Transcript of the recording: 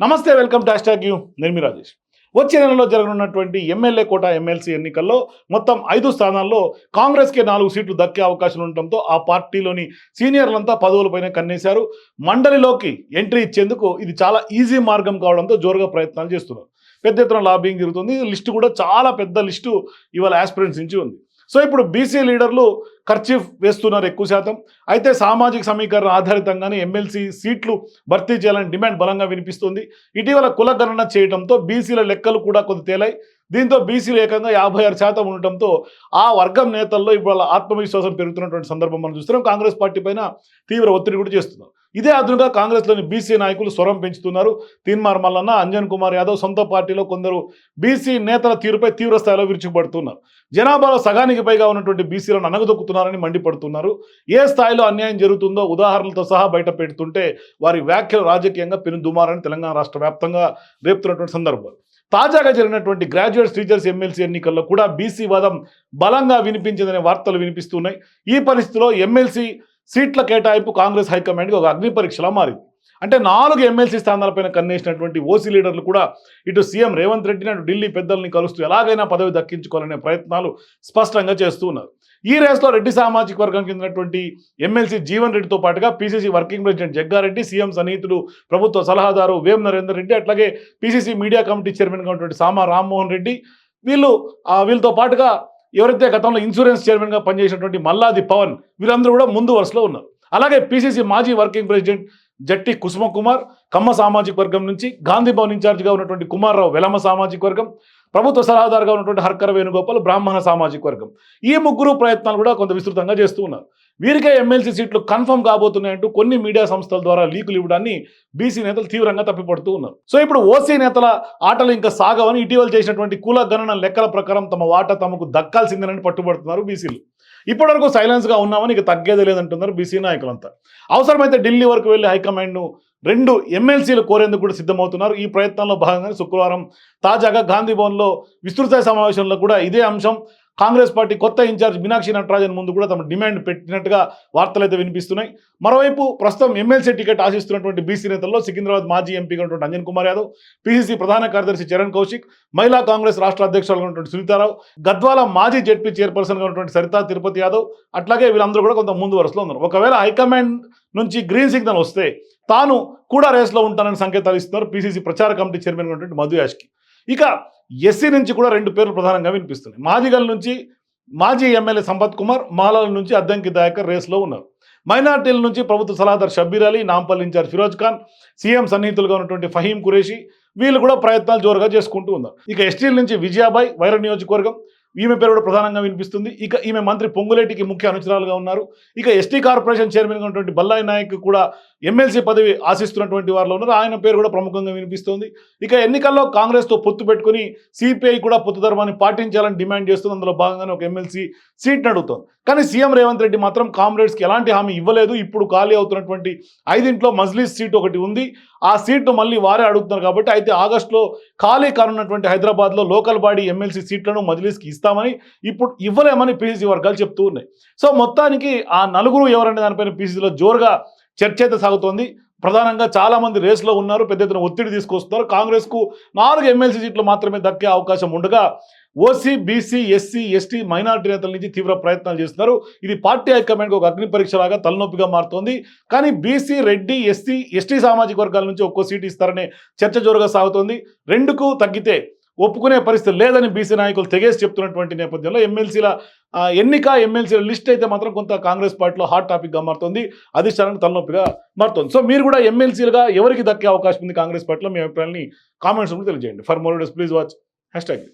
నమస్తే welcome to hash you. నేను మీ రాజేష్. వచ్చే నెలలో జరగనున్నటువంటి ఎమ్మెల్యే కోట ఎమ్మెల్సీ ఎన్నికల్లో మొత్తం ఐదు స్థానాల్లో కాంగ్రెస్కే నాలుగు సీట్లు దక్కే అవకాశం ఉండటంతో ఆ పార్టీలోని సీనియర్లంతా పదవులపైన కన్నేశారు. మండలిలోకి ఎంట్రీ ఇచ్చేందుకు ఇది చాలా ఈజీ మార్గం కావడంతో జోరుగా ప్రయత్నాలు చేస్తున్నారు. పెద్ద ఎత్తున లాబింగ్ జరుగుతుంది. లిస్టు కూడా చాలా పెద్ద లిస్టు ఇవాళ ఆస్పిరెంట్స్ నుంచి ఉంది. సో ఇప్పుడు బీసీ లీడర్లు ఖర్చీఫ్ వేస్తున్నారు ఎక్కువ శాతం. అయితే సామాజిక సమీకరణ ఆధారితంగానే ఎమ్మెల్సీ సీట్లు భర్తీ చేయాలని డిమాండ్ బలంగా వినిపిస్తుంది. ఇటీవల కులగణన చేయడంతో బీసీల లెక్కలు కూడా కొద్ది తేలాయి. దీంతో బీసీలు ఏకంగా యాభై ఆరు శాతం ఉండటంతో ఆ వర్గం నేతల్లో ఇప్పుడు ఆత్మవిశ్వాసం పెరుగుతున్నటువంటి సందర్భం మనం చూస్తున్నాం. కాంగ్రెస్ పార్టీ పైన తీవ్ర ఒత్తిడి కూడా చేస్తున్నారు. ఇదే అదునుగా కాంగ్రెస్లోని బీసీ నాయకులు స్వరం పెంచుతున్నారు. తీన్మార్ మల్లన్న అంజన్ కుమార్ యాదవ్ సొంత పార్టీలో కొందరు బీసీ నేతల తీరుపై తీవ్ర స్థాయిలో విరుచుకుపడుతున్నారు. జనాభాలో సగానికి పైగా ఉన్నటువంటి బీసీలను అనగదొక్కుతున్నారని మండిపడుతున్నారు. ఏ స్థాయిలో అన్యాయం జరుగుతుందో ఉదాహరణలతో సహా బయట పెడుతుంటే వారి వ్యాఖ్యలు రాజకీయంగా పెనుదుమారని తెలంగాణ రాష్ట్ర వ్యాప్తంగా రేపుతున్నటువంటి సందర్భాలు తాజాగా జరిగినటువంటి గ్రాడ్యుయేట్ టీచర్స్ ఎమ్మెల్సీ ఎన్నికల్లో కూడా బీసీ వాదం బలంగా వినిపించిందనే వార్తలు వినిపిస్తున్నాయి. ఈ పరిస్థితిలో ఎమ్మెల్సీ సీట్ల కేటాయింపు కాంగ్రెస్ హైకమాండ్కి ఒక అగ్ని పరీక్షలా మారింది. అంటే నాలుగు ఎమ్మెల్సీ స్థానాలపైన కన్నేసినటువంటి ఓసీ లీడర్లు కూడా ఇటు సీఎం రేవంత్ రెడ్డిని అటు ఢిల్లీ పెద్దల్ని కలుస్తూ ఎలాగైనా పదవి దక్కించుకోవాలనే ప్రయత్నాలు స్పష్టంగా చేస్తూ ఉన్నారు. ఈ రేస్లో రెడ్డి సామాజిక వర్గానికి చెందినటువంటి ఎమ్మెల్సీ జీవన్ రెడ్డితో పాటుగా PCC working president Jaggareddy CM సన్నిహితుడు ప్రభుత్వ సలహాదారు వేం నరేందర్ రెడ్డి అట్లాగే పీసీసీ మీడియా కమిటీ చైర్మన్గా ఉన్నటువంటి సామా రామ్మోహన్ రెడ్డి వీళ్ళు వీళ్ళతో పాటుగా ఎవరైతే గతంలో ఇన్సూరెన్స్ చైర్మన్గా పనిచేసినటువంటి మల్లాది పవన్ వీరందరూ కూడా ముందు వరుసలో ఉన్నారు. అలాగే పీసీసీ మాజీ వర్కింగ్ ప్రెసిడెంట్ జట్టి కుసుమ కుమార్ కమ్మ సామాజిక వర్గం నుంచి గాంధీ భవన్ ఇన్ఛార్జిగా ఉన్నటువంటి కుమార్రావు వెలమ సామాజిక వర్గం ప్రభుత్వ సలహాదారుగా ఉన్నటువంటి హర్కర వేణుగోపాల్ బ్రాహ్మణ సామాజిక వర్గం. ఈ ముగ్గురు ప్రయత్నాలు కూడా కొంత విస్తృతంగా చేస్తూ ఉన్నారు. వీరికే ఎమ్మెల్సీ సీట్లు కన్ఫర్మ్ కాబోతున్నాయంటూ కొన్ని మీడియా సంస్థల ద్వారా లీకులు ఇవ్వడాన్ని బీసీ నేతలు తీవ్రంగా తప్పిపడుతూ ఉన్నారు. సో ఇప్పుడు ఓసీ నేతల ఆటలు ఇంకా సాగవని ఇటీవల చేసినటువంటి కుల గణన లెక్కల ప్రకారం తమ వాటా తమకు దక్కాల్సిందేనని పట్టుబడుతున్నారు బీసీలు. ఇప్పటివరకు సైలెన్స్గా ఉన్నామని ఇక తగ్గేది లేదంటున్నారు బీసీ నాయకులంతా. అవసరమైతే ఢిల్లీ వరకు వెళ్ళి హైకమాండ్ను రెండు ఎమ్మెల్సీలు కోరేందుకు కూడా సిద్ధమవుతున్నారు. ఈ ప్రయత్నంలో భాగంగానే శుక్రవారం తాజాగా గాంధీ భవన్లో విస్తృత సమావేశంలో కూడా ఇదే అంశం. కాంగ్రెస్ పార్టీ కొత్త ఇన్ఛార్జ్ మీనాక్షి నటరాజన్ ముందు కూడా తమ డిమాండ్ పెట్టినట్టుగా వార్తలు అయితే వినిపిస్తున్నాయి. మరోవైపు ప్రస్తుతం ఎమ్మెల్సీ టికెట్ ఆశిస్తున్నటువంటి బీసీ నేతల్లో సికింద్రాబాద్ మాజీ ఎంపీగా ఉన్నటువంటి అంజన్ కుమార్ యాదవ్ పీసీసీ ప్రధాన కార్యదర్శి చరణ్ కౌశిక్ మహిళా కాంగ్రెస్ రాష్ట్ర అధ్యక్షులుగా ఉన్నటువంటి సునీతారావు గద్వాల మాజీ జెడ్పీ చైర్పర్సన్గా ఉన్నటువంటి సరితా తిరుపతి యాదవ్ అట్లాగే వీళ్ళందరూ కూడా కొంత ముందు వరుసలో ఉన్నారు. ఒకవేళ హైకమాండ్ నుంచి గ్రీన్ సిగ్నల్ వస్తే తాను కూడా రేస్లో ఉంటానని సంకేతాలు ఇస్తున్నారు పీసీసీ ప్రచార కమిటీ చైర్మన్ ఉన్నటువంటి మధు యాష్కి. ఇక ఎస్సీ నుంచి కూడా రెండు పేర్లు ప్రధానంగా వినిపిస్తున్నాయి. మాదిగల్ నుంచి మాజీ ఎమ్మెల్యే సంపత్ కుమార్ మాలల నుంచి అద్దంకి దయాకర్ రేస్లో ఉన్నారు. మైనార్టీల నుంచి ప్రభుత్వ సలహాదారు Shabbir Ali Nampally in charge Feroz Khan CM సన్నిహితులుగా ఉన్నటువంటి ఫహీం ఖురేషి వీళ్ళు కూడా ప్రయత్నాలు జోరుగా చేసుకుంటూ ఉన్నారు. ఇక ఎస్టీల నుంచి విజయాబాయ్ వైర నియోజకవర్గం ఈమె పేరు కూడా ప్రధానంగా వినిపిస్తుంది. ఇక ఈమె మంత్రి పొంగులేటికి ముఖ్య అనుచరాలుగా ఉన్నారు. ఇక ఎస్టీ కార్పొరేషన్ చైర్మన్గా ఉన్నటువంటి బల్లాయి నాయక్ కూడా ఎమ్మెల్సీ పదవి ఆశిస్తున్నటువంటి వారిలో ఉన్నారు. ఆయన పేరు కూడా ప్రముఖంగా వినిపిస్తుంది. ఇక ఎన్నికల్లో కాంగ్రెస్తో పొత్తు పెట్టుకుని సిపిఐ కూడా పొత్తు ధర్మాన్ని పాటించాలని డిమాండ్ చేస్తుంది. అందులో భాగంగానే ఒక ఎమ్మెల్సీ సీట్ని అడుగుతోంది. కానీ సీఎం రేవంత్ రెడ్డి మాత్రం కామ్రేడ్స్కి ఎలాంటి హామీ ఇవ్వలేదు. ఇప్పుడు ఖాళీ అవుతున్నటువంటి ఐదింట్లో మజ్లీస్ సీట్ ఒకటి ఉంది. ఆ సీట్ను మళ్ళీ వారే అడుగుతున్నారు కాబట్టి అయితే ఆగస్టులో ఖాళీ కానున్నటువంటి హైదరాబాద్లో లోకల్ బాడీ ఎమ్మెల్సీ సీట్లను మజ్లీస్కి ఇస్తామని ఇప్పుడు ఇవ్వలేమని పీసీసీ వర్గాలు చెప్తూ ఉన్నాయి. సో మొత్తానికి ఆ నలుగురు ఎవరనే దానిపైన పీసీసీలో జోరుగా చర్చ అయితే సాగుతోంది. ప్రధానంగా చాలామంది రేసులో రేస్లో ఉన్నారు పెద్ద ఎత్తున ఒత్తిడి తీసుకొస్తున్నారు. కాంగ్రెస్కు నాలుగు ఎమ్మెల్సీ సీట్లు మాత్రమే దక్కే అవకాశం ఉండగా OC BC SC ST minority నేతల నుంచి తీవ్ర ప్రయత్నాలు చేస్తున్నారు. ఇది పార్టీ హైకమాండ్కి ఒక అగ్ని పరీక్షలాగా తలనొప్పిగా మారుతోంది. కానీ బీసీ రెడ్డి ఎస్సీ ఎస్టీ సామాజిక వర్గాల నుంచి ఒక్కో సీటు ఇస్తారనే చర్చ జోరుగా సాగుతోంది. రెండుకు తగ్గితే ఒప్పుకునే పరిస్థితి లేదని బీసీ నాయకులు తెగేసి చెప్తున్నటువంటి నేపథ్యంలో ఎమ్మెల్సీల ఎన్నిక ఎమ్మెల్సీల లిస్ట్ అయితే మాత్రం కొంత కాంగ్రెస్ పార్టీలో హాట్ టాపిక్గా మారుతుంది అధిష్టానానికి తలనొప్పిగా మారుతుంది. సో మీరు కూడా ఎమ్మెల్సీలుగా ఎవరికి దక్కే అవకాశం ఉంది కాంగ్రెస్ పార్టీలో మీ అభిప్రాయాన్ని కామెంట్స్ తెలియజేయండి. For more days please watch hashtag